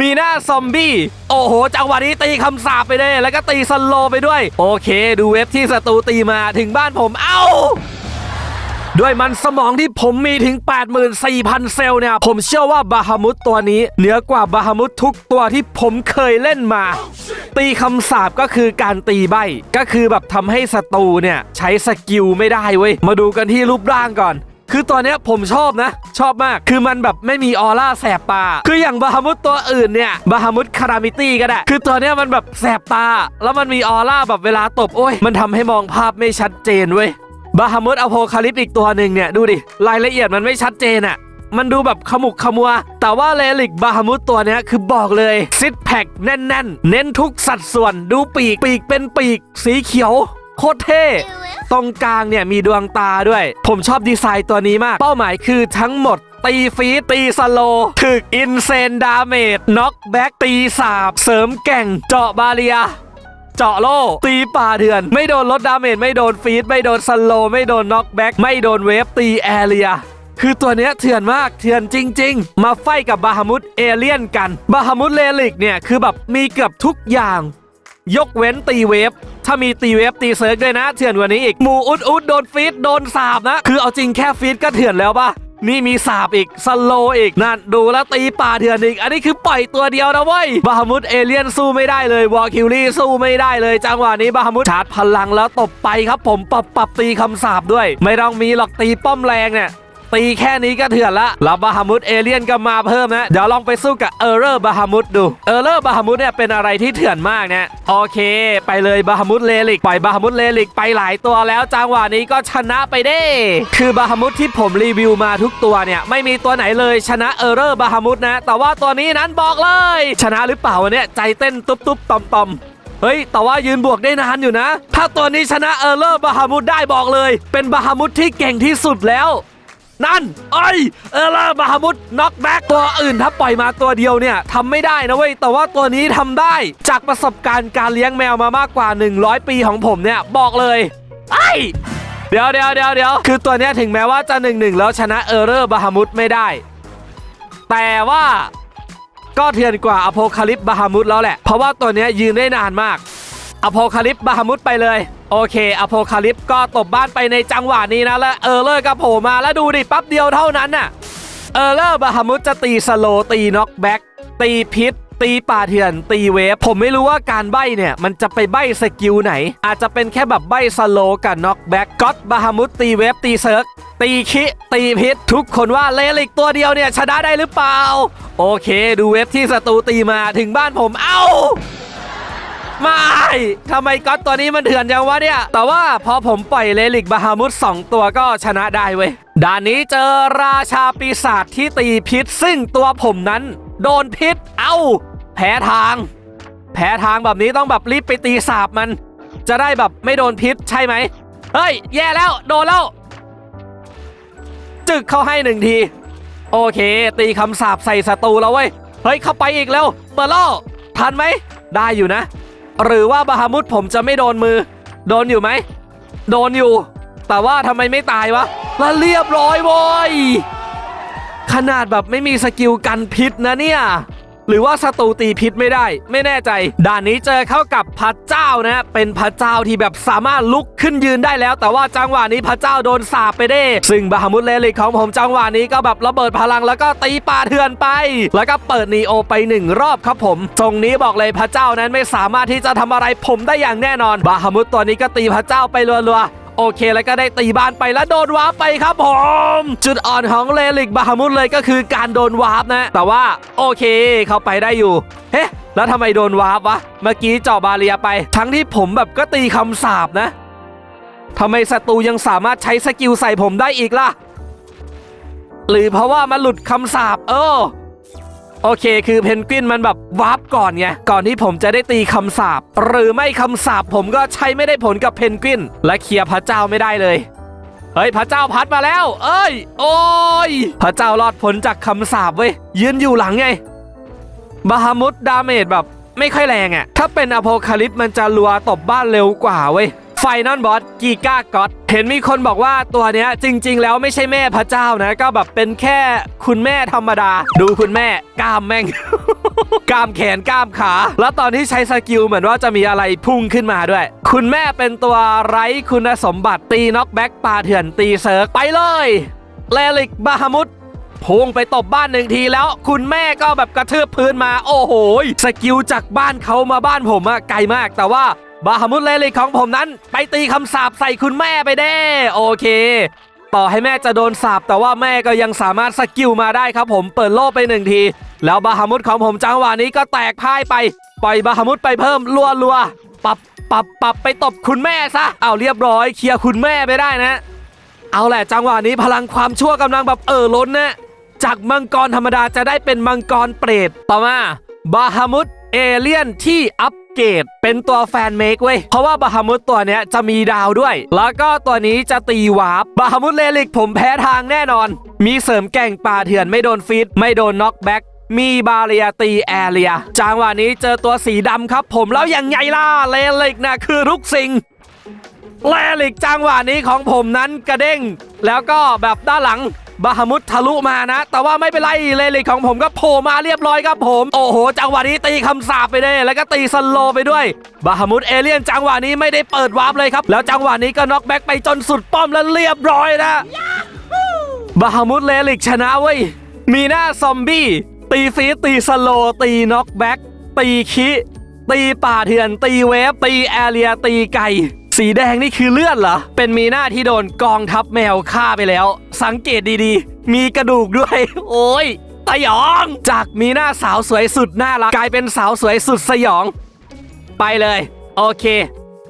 มีหน้าซอมบี้ โอ้โห จังหวะนี้ตีคำสาปไปเลยแล้วก็ตีสโลไปด้วย โอเค ดูเว็บที่ศัตรูตีมาถึงบ้านผม เอ้า ด้วยมันสมองที่ผมมีถึง 84,000 เซลล์เนี่ย ผมเชื่อว่าบาฮามุตตัวนี้ เหนือกว่าบาฮามุตทุกตัวที่ผมเคยเล่นมา ตีคำสาปก็คือการตีใบ ก็คือแบบทำให้ศัตรูเนี่ย ใช้สกิลไม่ได้เว้ย มาดูกันที่รูปร่างก่อน คือตัวเนี้ผมชอบนะ ชอบมาก คือมันแบบไม่มีออร่าแสบตา คืออย่างบาฮามุตตัวอื่นเนี่ยบาฮามุตคารามิตี้ก็ได้ คือตัวเนี้มันแบบแสบตา แล้วมันมีออร่าแบบเวลาตบโอ้ย มันทำให้มองภาพไม่ชัดเจนเว้ยบาฮามุตอโพคาลิปอีกตัวหนึ่งเนี่ย ดูดิ รายละเอียดมันไม่ชัดเจนอะมันดูแบบขมุกขมัว แต่ว่าเลลิกบาฮามุตตัวนี้คือบอกเลยซิดแพคแน่นๆ เน้นทุกสัดส่วน ดูปีกปีกเป็นปีก สีเขียว โคตรเท่ ตรงกลางเนี่ยมีดวงตาด้วย ผมชอบดีไซน์ตัวนี้มาก เป้าหมายคือทั้งหมดตีฟีตีสโลถึกอินเซนดาเมจน็อกแบ็กตีสาบ เสริมแก่ง เจาะบาเรีย เจาะโล่ ตีป่าเถื่อน ไม่โดนลดดาเมจไม่โดนฟีดไม่โดนสโลไม่โดนน็อกแบ็กไม่โดนเวฟตีแอเรียคือตัวเนี้ยเถื่อนมากเถื่อนจริง ๆ มาไฟกับบาฮามุตเอเลียนกันบาฮามุตเลลิกเนี่ยคือแบบมีเกือบทุกอย่าง ยกเว้นตีเวฟ ถ้ามีตีเวฟตีเซิร์กด้วยนะเถื่อนกว่านี้อีกหมูอุดอุดโดนฟีดโดนสาบนะ คือเอาจริงแค่ฟีดก็เถื่อนแล้วปะนี่มีสาบอีกสโลอีก นั่นดูแล้วตีป่าเถื่อนอีก อันนี้คือปล่อยตัวเดียวนะเว้ยบาฮามุดเอเลียนสู้ไม่ได้เลยวอลคิวลี่สู้ไม่ได้เลย จังหวะนี้บาฮามุดชาร์จพลังแล้วตบไปครับ ผมปรับปรับตีคำสาบด้วย ไม่ต้องมีหรอกตีป้อมแรงเนี่ย ตีแค่นี้ก็เถื่อนละแล้วบาฮามุดเอเลียนก็มาเพิ่มนะ เดี๋ยวลองไปสู้กับเออร์เรอร์บาฮามุดดูเออร์เรอร์บาฮามุดเนี่ยเป็นอะไรที่เถื่อนมากนะโอเค ไปเลยบาฮามุดเลลิกปล่อยบาฮามุดเลลิกไปหลายตัวแล้วจังหวะนี้ก็ชนะไปได้ คือบาฮามุดที่ผมรีวิวมาทุกตัวเนี่ยไม่มีตัวไหนเลยชนะเออร์เรอร์บาฮามุดนะ แต่ว่าตัวนี้นั้นบอกเลย ชนะหรือเปล่าวันเนี้ยใจเต้นตุ๊บตุ๊บตอมตอมเฮ้ย แต่ว่ายืนบวกได้นานอยู่นะ ถ้าตัวนี้ชนะเออร์เลอร์บาฮามุดได้บอกเลย เป็นบาฮามุดที่เก่งที่สุดแล้ว นั่นเอ้ยเอร์เลอร์บาฮามุดน็อกแบ็กตัวอื่นถ้าปล่อยมาตัวเดียวเนี่ยทำไม่ได้นะเว้ยแต่ว่าตัวนี้ทำได้จากประสบการณ์การเลี้ยงแมวมามากกว่า 100 ปีของผมเนี่ยบอกเลยไอเดี๋ยวเดี๋ยวเดี๋ยวเดี๋ยวคือตัวนี้ถึงแม้ว่าจะหนึ่งหนึ่งแล้วชนะเออร์เลอร์บาฮามุดไม่ได้ แต่ว่าก็เถื่อนกว่าอโพคาลิปบาฮามุดแล้วแหละ เพราะว่าตัวนี้ยืนได้นานมาก อโพคาลิปบาฮามุดไปเลย โอเค อโพคาลิปก็ตบบ้านไปในจังหวะนี้นะแล้วเออเลอร์ก็โผล่มาแล้วดูดิปั๊บเดียวเท่านั้นน่ะเออเลอร์บาฮามุดจะตีสโลตีน็อกแบ็กตีพิษตีป่าเถื่อนตีเวฟผมไม่รู้ว่าการใบเนี่ยมันจะไปใบสกิลไหน อาจจะเป็นแค่แบบใบสโลกับน็อกแบ็กก็ตบาฮามุดตีเวฟตีเซิร์กตีคิตีพิษทุกคนว่าเลลิกตัวเดียวเนี่ยชนะได้หรือเปล่า โอเค ดูเวฟที่ศัตรูตีมาถึงบ้านผมเอ้า ไม่ทำไมก๊อตตัวนี้มันเถื่อนจังวะเนี่ย แต่ว่าพอผมปล่อยเลลิกบาฮามุด2ตัวก็ชนะได้เว้ย ด่านนี้เจอราชาปีศาจที่ตีพิษ ซึ่งตัวผมนั้น โดนพิษ เอ้า แพ้ทาง แพ้ทางแบบนี้ต้องแบบรีบไปตีสาบมัน จะได้แบบไม่โดนพิษใช่ไหม เฮ้ย แย่แล้ว โดนแล้ว จึกเข้าให้หนึ่งที โอเค ตีคำสาปใส่ศัตรูแล้วเว้ย เฮ้ย เข้าไปอีกเร็วเบอร์โลทันไหม ได้อยู่นะ หรือว่าบาฮามุดผมจะไม่โดนมือ โดนอยู่ไหม โดนอยู่ แต่ว่าทำไมไม่ตายวะแล้วเรียบร้อยโว้ยขนาดแบบไม่มีสกิลกันพิษนะเนี่ย หรือว่าศัตรูตีพิษไม่ได้ ไม่แน่ใจ ด่านนี้เจอเข้ากับพระเจ้านะเป็นพระเจ้าที่แบบสามารถลุกขึ้นยืนได้แล้ว แต่ว่าจังหวะนี้พระเจ้าโดนสาปไปได้ ซึ่งบาฮามุดเลลิกของผมจังหวะนี้ก็แบบระเบิดพลังแล้วก็ตีป่าเถื่อนไป แล้วก็เปิดนีโอไปหนึ่งรอบครับผมตรงนี้บอกเลยพระเจ้านั้นไม่สามารถที่จะทำอะไรผมได้อย่างแน่นอน บาฮามุดตัวนี้ก็ตีพระเจ้าไปรัวๆ โอเค แล้วก็ได้ตีบ้านไปแล้วโดนวาร์ปไปครับผม จุดอ่อนของเลลิกบาฮามุดเลยก็คือการโดนวาร์ปนะ แต่ว่าโอเคเขาไปได้อยู่ เฮ้แล้วทำไมโดนวาร์ปวะ เมื่อกี้เจาะบาเรียไป ทั้งที่ผมแบบก็ตีคำสาบนะทำไมศัตรูยังสามารถใช้สกิลใส่ผมได้อีกล่ะ หรือเพราะว่ามันหลุดคำสาบเออ โอเค คือเพนกวินมันแบบวาร์ปก่อนไงก่อนที่ผมจะได้ตีคำสาปหรือไม่คำสาปผมก็ใช้ไม่ได้ผลกับเพนกวิน และเคลียร์พระเจ้าไม่ได้เลยเฮ้ยพระเจ้าพัดมาแล้ว เอ้ย โอ้ยพระเจ้ารอดพ้นจากคำสาปเว้ยยืนอยู่หลังไงบาฮามุดดาเมจแบบไม่ค่อยแรงอะ่ะถ้าเป็นอโพคาลิปมันจะรัวตบบ้านเร็วกว่าเว้ย ไฟนอลบอสกีก้าก็อตเห็นมีคนบอกว่าตัวเนี้ยจริง ๆ แล้วไม่ใช่แม่พระเจ้านะ ก็แบบเป็นแค่คุณแม่ธรรมดา ดูคุณแม่กล้ามแม่ง กล้ามแขนกล้ามขา แล้วตอนที่ใช้สกิลเหมือนว่าจะมีอะไรพุ่งขึ้นมาด้วย คุณแม่เป็นตัวไร้คุณสมบัติตีน็อกแบ็กปาเถื่อนตีเซิร์กไปเลยเลลิกบาฮามุดพุ่งไปตบบ้านหนึ่งทีแล้ว คุณแม่ก็แบบกระทืบพื้นมา โอ้โหสกิลจากบ้านเขามาบ้านผมอะไกลมากแต่ว่า บาฮามุดเลลิกของผมนั้น ไปตีคำสาปใส่คุณแม่ไปได้โอเค ต่อให้แม่จะโดนสาปแต่ว่าแม่ก็ยังสามารถสกิลมาได้ครับผมเปิดโล่ไปหนึ่งที แล้วบาฮามุดของผมจังหวะนี้ก็แตกพ่ายไป ปล่อยบาฮามุดไปเพิ่มรัวรัวปรับปรับปรับไปตบคุณแม่ซะเอาเรียบร้อยเคลียร์คุณแม่ไปได้นะ เอาแหละจังหวะนี้พลังความชั่วกำลังแบบเออล้นนะจากมังกรธรรมดาจะได้เป็นมังกรเปรตต่อมาบาฮามุดเอเลียนที่อัป เกตเป็นตัวแฟนเมกเว้ย เพราะว่าบาฮามุตตัวเนี้ยจะมีดาวด้วย แล้วก็ตัวนี้จะตีวาร์ปบาฮามุตเลลิกผมแพ้ทางแน่นอน มีเสริมแก่งป่าเถื่อนไม่โดนฟีดไม่โดนน็อกแบ็กมีบาเรียตีแอเรียจังหวะนี้เจอตัวสีดำครับผมแล้วยังไงล่ะเลลิกนะคือทุกสิ่ง แลลิกจังหวะนี้ของผมนั้นกระเด้ง แล้วก็แบบด้านหลังบาฮามุดทะลุมานะ แต่ว่าไม่เป็นไรเลลิกของผมก็โผล่มาเรียบร้อยครับผม โอ้โห จังหวะนี้ตีคำสาปไปได้แล้วก็ตีสโลไปด้วย บาฮามุดเอเลียนจังหวะนี้ไม่ได้เปิดวาร์ปเลยครับ แล้วจังหวะนี้ก็น็อกแบ็กไปจนสุดป้อมแล้วเรียบร้อยนะบาฮามุดเลลิกชนะเว้ย มีหน้าซอมบี้ ตีฟีตีสโลตีน็อกแบ็กตีคิ ตีป่าเถื่อน ตีเวฟตีแอเรียตีไก่ สีแดงนี่คือเลือดเหรอ เป็นมีหน้าที่โดนกองทัพแมวฆ่าไปแล้ว สังเกตดีๆ มีกระดูกด้วย โอ้ยตะยอง จากมีหน้าสาวสวยสุดน่ารักกลายเป็นสาวสวยสุดสยอง ไปเลย โอเค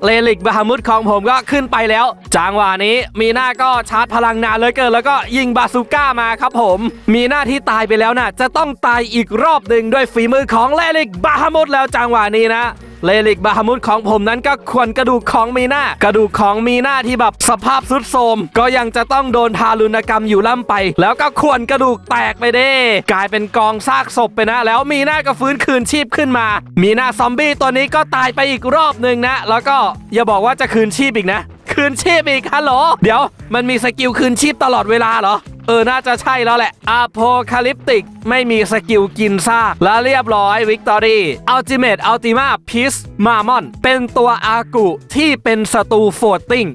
เลลิกบาฮามุดของผมก็ขึ้นไปแล้วจางหวะนี้มีหน้าก็ชาร์จพลังนานเลยเกิน แล้วก็ยิงบาซูก้ามาครับผม มีหน้าที่ตายไปแล้วน่ะจะต้องตายอีกรอบหนึ่งด้วยฝีมือของเลลิกบาฮามุดแล้วจางหวะนี้นะ เลลิกบาฮามุดของผมนั้นก็ควรกระดูกของมีหน้ากระดูกของมีหน้าที่แบบสภาพสุดโทรมก็ยังจะต้องโดนทารุณกรรมอยู่ล่ำไป แล้วก็ควรกระดูกแตกไปเด้กลายเป็นกองซากศพไปนะ แล้วมีหน้าก็ฟื้นคืนชีพขึ้นมา มีหน้าซอมบี้ตัวนี้ก็ตายไปอีกรอบหนึ่งนะ แล้วก็อย่าบอกว่าจะคืนชีพอีกนะ คืนชีพอีกฮัลโหลเดี๋ยว มันมีสกิลคืนชีพตลอดเวลาเหรอ เออ น่าจะใช่แล้วแหละอ p โ c a ค y p ติก ไม่มีสกิลกินซาก และเรียบร้อยวิกตอรี่อัลติเม e อัลติมาพีซมามอน เป็นตัวอากุที่เป็นศัตรูโฟร์ติ้ง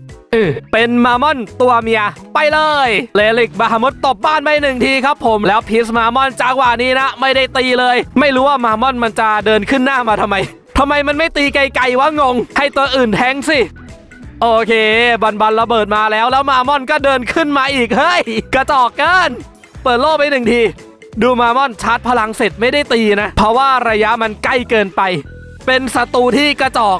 เป็นมามอนตัวเมีย ไปเลย เลลิกบาฮามุดตบบ้านไปหนึ่งทีครับผมแล้วพีซมามอนจังหวะนี้นะ ไม่ได้ตีเลย ไม่รู้ว่ามามอนมันจะเดินขึ้นหน้ามาทำไมทำไมมันไม่ตีไกลๆวะงง ให้ตัวอื่นแทงสิ โอเค บันบันระเบิดมาแล้วแล้วมามอนก็เดินขึ้นมาอีกเฮ้ยกระจอกเกิน เปิดโล่ไปหนึ่งที ดูมามอนชาร์จพลังเสร็จไม่ได้ตีนะ เพราะว่าระยะมันใกล้เกินไป เป็นศัตรูที่กระจอก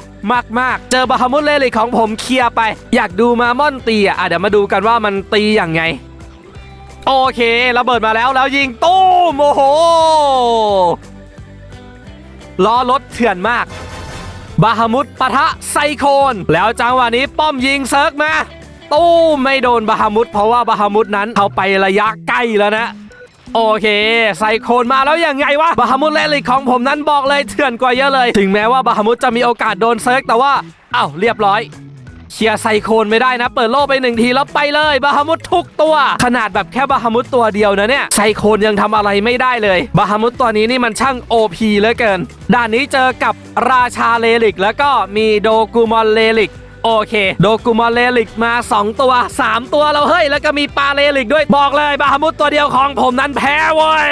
มากๆ เจอบาฮามุดเลลิของผมเคลียร์ไป อยากดูมามอนตีอะอะเดี๋ยวมาดูกันว่ามันตีอย่างไงโอเคระเบิดมาแล้วแล้วยิงตู้มโอ้โหล้อรถเถื่อนมาก บาฮามุดปะทะไซโคน แล้วจังหวะนี้ป้อมยิงเซิร์กมาตู้ไม่โดนบาฮามุดเพราะว่าบาฮามุดนั้นเขาไประยะใกล้แล้วนะโอเคไซโคนมาแล้วยังไงวะบาฮามุดเลลิกของผมนั้นบอกเลยเถื่อนกว่าเยอะเลย ถึงแม้ว่าบาฮามุดจะมีโอกาสโดนเซิร์กแต่ว่าอ้าวเรียบร้อยเคลียร์ไซโคนไม่ได้นะ เปิดโล่ไปหนึ่งทีแล้วไปเลยบาฮามุดทุกตัว ขนาดแบบแค่บาฮามุดตัวเดียวนะเนี่ยไซโคนยังทำอะไรไม่ได้เลยบาฮามุดตัวนี้นี่มันช่าง OP เหลือเกิน ด่านนี้เจอกับ ราชาเลลิก แล้วก็มีโดกูมอนเลลิกโอเค โดกูมอนเลลิกมา 2 ตัว 3 ตัวแล้วเฮ้ย แล้วก็มีปลาเลลิกด้วยบอกเลยบาฮามุดตัวเดียวของผมนั้นแพ้เว้ย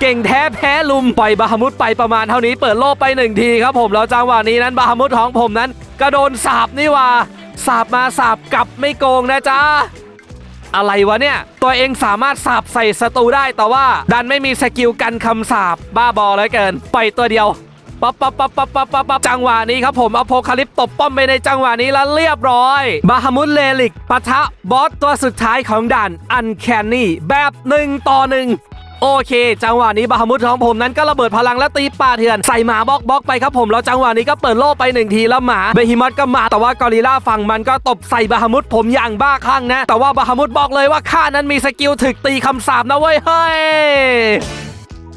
เก่งแท้แพ้ลุมปล่อยบาฮามุดไปประมาณเท่านี้เปิดโลกไปหนึ่งทีครับผมแล้วจังหวะนี้นั้นบาฮามุดของผมนั้นก็โดนสาบนี่ว่าสาบมาสาบกลับไม่โกงนะจ๊ะอะไรวะเนี่ย ตัวเองสามารถสาบใส่ศัตรูได้แต่ว่า ดันไม่มีสกิลกันคำสาบบ้าบอเลยเกิน ปล่อยตัวเดียว ปั๊บป๊บปั๊บป๊บปั๊บป๊บปั๊บจังหวะนี้ครับผมเอาโพคาลิปตบป้อมไปในจังหวะนี้แล้วเรียบร้อยบาฮามุดเลลิกปะทะบอสตัวสุดท้ายของด่านอันแคนนี่แบบหนึ่งต่อหนึ่งโอเค จังหวะนี้บาฮามุดของผมนั้นก็ระเบิดพลังและตีป่าเถื่อนใส่หมาบล็อกบล็อกไปครับผมแล้วจังหวะนี้ก็เปิดโล่ไปหนึ่งทีแล้วหมาเบฮิมอสก็มาแต่ว่ากอริล่าฝั่งมันก็ตบใส่บาฮามุดผมอย่างบ้าคลั่งนะ แต่ว่าบาฮามุดบอกเลยว่าข้านั้นมีสกิลถึกตีคำสาปนะเว้ยเฮ้ย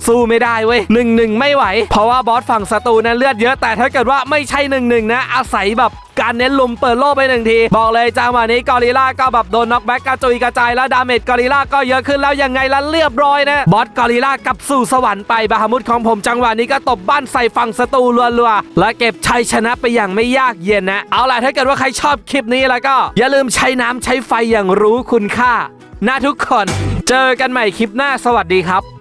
สู้ไม่ได้เว้ยหนึ่งหนึ่งไม่ไหว เพราะว่าบอสฝั่งศัตรูนั้นเลือดเยอะแต่ถ้าเกิดว่าไม่ใช่หนึ่งหนึ่งนะ อาศัยแบบการเน้นลุมเปิดโล่ไปหนึ่งที บอกเลยจังหวะนี้กอริล่าก็แบบโดนน็อกแบ็กกระจุยกระจายแล้วดาเมจกอริล่าก็เยอะขึ้นแล้วยังไงล่ะเรียบร้อยนะบอสกอริล่ากับสู่สวรรค์ไปบาฮามุดของผมจังหวะนี้ก็ตบบ้านใส่ฝั่งศัตรูรัวๆและเก็บชัยชนะไปอย่างไม่ยากเย็นนะ เอาล่ะถ้าเกิดว่าใครชอบคลิปนี้แล้วก็ อย่าลืมใช้น้ำใช้ไฟอย่างรู้คุณค่านะทุกคน เจอกันใหม่คลิปหน้าสวัสดีครับ